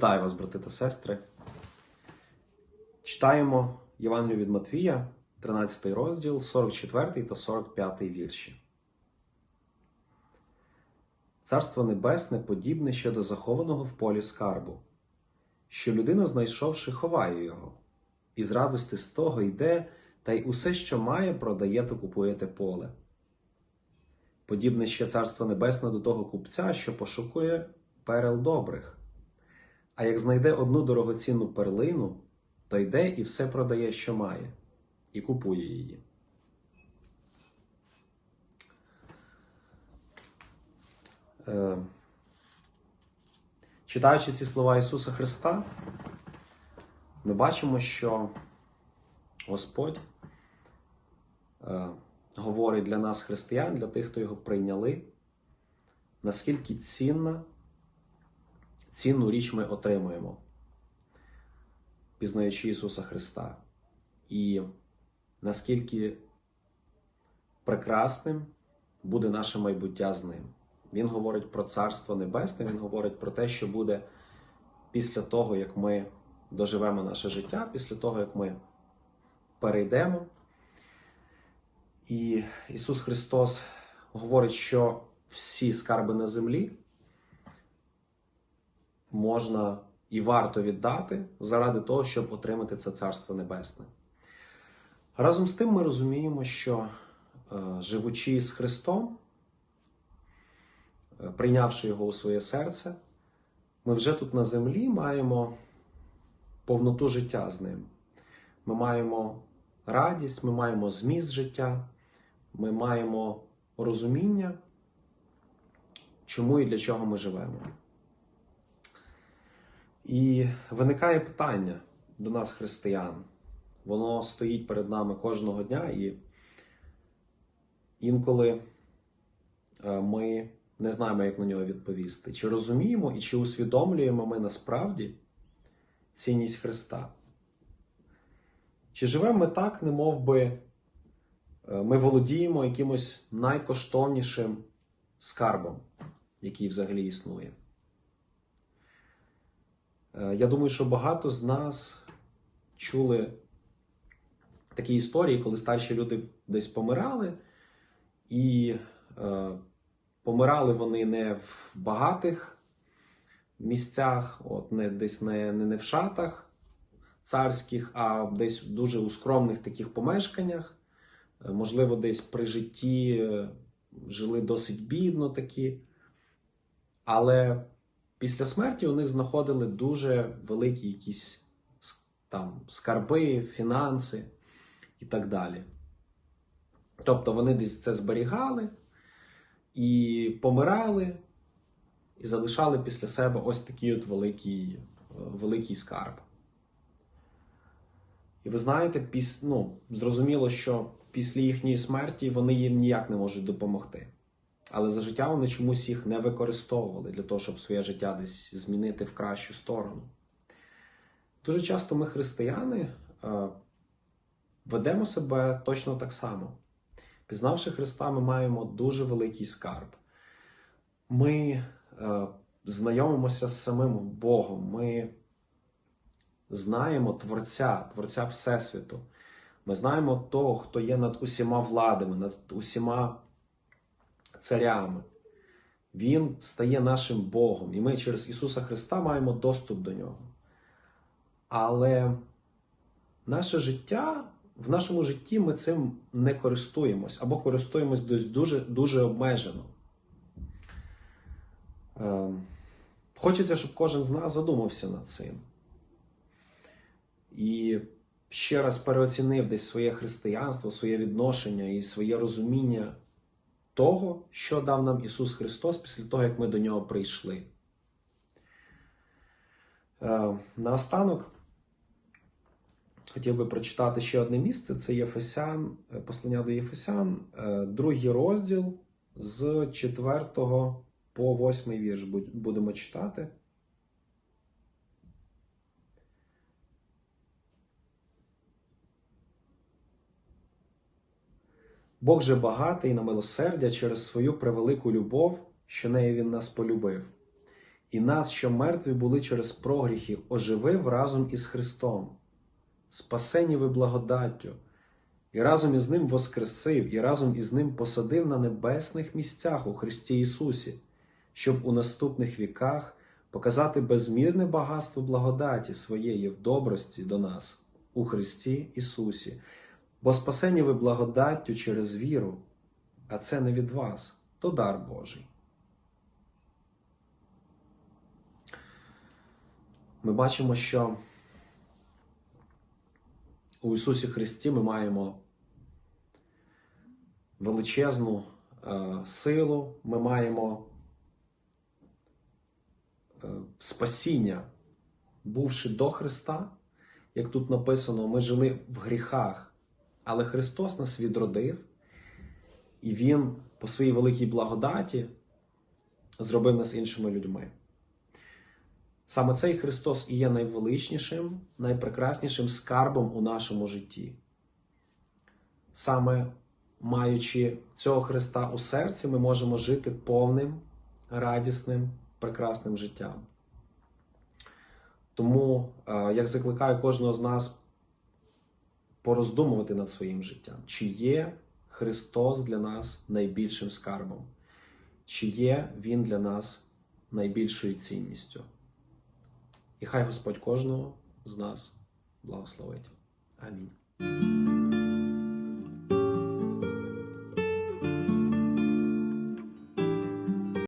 Вітаю вас, брати та сестри. Читаємо Євангелію від Матвія, 13 розділ, 44 та 45 вірші. Царство Небесне подібне ще до захованого в полі скарбу, що людина, знайшовши, ховає його, і з радости з того йде, та й усе, що має, продає та купує те поле. Подібне ще царство небесне до того купця, що пошукує перел добрих. А як знайде одну дорогоцінну перлину, то йде і все продає, що має, і купує її. Е, Читаючи ці слова Ісуса Христа, ми бачимо, що Господь е, говорить для нас, християн, для тих, хто його прийняли, наскільки цінна цінну річ ми отримуємо, пізнаючи Ісуса Христа. І наскільки прекрасним буде наше майбуття з Ним. Він говорить про Царство Небесне, Він говорить про те, що буде після того, як ми доживемо наше життя, після того, як ми перейдемо. І Ісус Христос говорить, що всі скарби на землі можна і варто віддати заради того, щоб отримати це Царство Небесне. Разом з тим ми розуміємо, що е, живучи з Христом, е, прийнявши Його у своє серце, ми вже тут на землі маємо повноту життя з ним. Ми маємо радість, ми маємо зміст життя, ми маємо розуміння, чому і для чого ми живемо. І виникає питання до нас, християн. Воно стоїть перед нами кожного дня, і інколи е, ми не знаємо, як на нього відповісти. Чи розуміємо і чи усвідомлюємо ми насправді цінність Христа? Чи живемо ми так, не би е, ми володіємо якимось найкоштовнішим скарбом, який взагалі існує? Е, Я думаю, що багато з нас чули такі історії, коли старші люди десь помирали, і е, помирали вони не в багатих місцях, от не десь не, не, не в шатах царських, а десь дуже у скромних таких помешканнях. Е, Можливо, десь при житті е, жили досить бідно такі. Але після смерті у них знаходили дуже великі якісь там скарби, фінанси і так далі. Тобто вони десь це зберігали і помирали, і залишали після себе ось такий от великий, великий скарб. І ви знаєте, піс... ну, зрозуміло, що після їхньої смерті вони їм ніяк не можуть допомогти. Але за життя вони чомусь їх не використовували для того, щоб своє життя десь змінити в кращу сторону. Дуже часто ми, християни, е, ведемо себе точно так само. Пізнавши Христа, ми маємо дуже великий скарб. Ми е, знайомимося з самим Богом. Ми знаємо Творця, Творця Всесвіту. Ми знаємо того, хто є над усіма владами, над усіма царями. Він стає нашим Богом, і ми через Ісуса Христа маємо доступ до Нього. Але наше життя, в нашому житті ми цим не користуємось або користуємось дуже, дуже обмежено. Е, Хочеться, щоб кожен з нас задумався над цим. І ще раз переоцінив десь своє християнство, своє відношення і своє розуміння того, що дав нам Ісус Христос після того, як ми до Нього прийшли. Е, Наостанок хотів би прочитати ще одне місце: це Єфесян, е, послання до Єфесян, е, другий розділ з 4 по 8 вірш будемо читати. Бог же багатий на милосердя через свою превелику любов, що нею Він нас полюбив, і нас, що мертві були через прогріхи, оживив разом із Христом, спасені ви благодаттю, і разом із Ним воскресив, і разом із Ним посадив на небесних місцях у Христі Ісусі, щоб у наступних віках показати безмірне багатство благодаті своєї в добрості до нас у Христі Ісусі. Бо спасені ви благодаттю через віру, а це не від вас, то дар Божий. Ми бачимо, що у Ісусі Христі ми маємо величезну е, силу, ми маємо е, спасіння, бувши до Христа, як тут написано, ми жили в гріхах. Але Христос нас відродив, і Він по своїй великій благодаті зробив нас іншими людьми. Саме цей Христос і є найвеличнішим, найпрекраснішим скарбом у нашому житті. Саме маючи цього Христа у серці, ми можемо жити повним, радісним, прекрасним життям. Тому, е, як закликаю кожного з нас пороздумувати над своїм життям, чи є Христос для нас найбільшим скарбом, чи є Він для нас найбільшою цінністю. І хай Господь кожного з нас благословить. Амінь.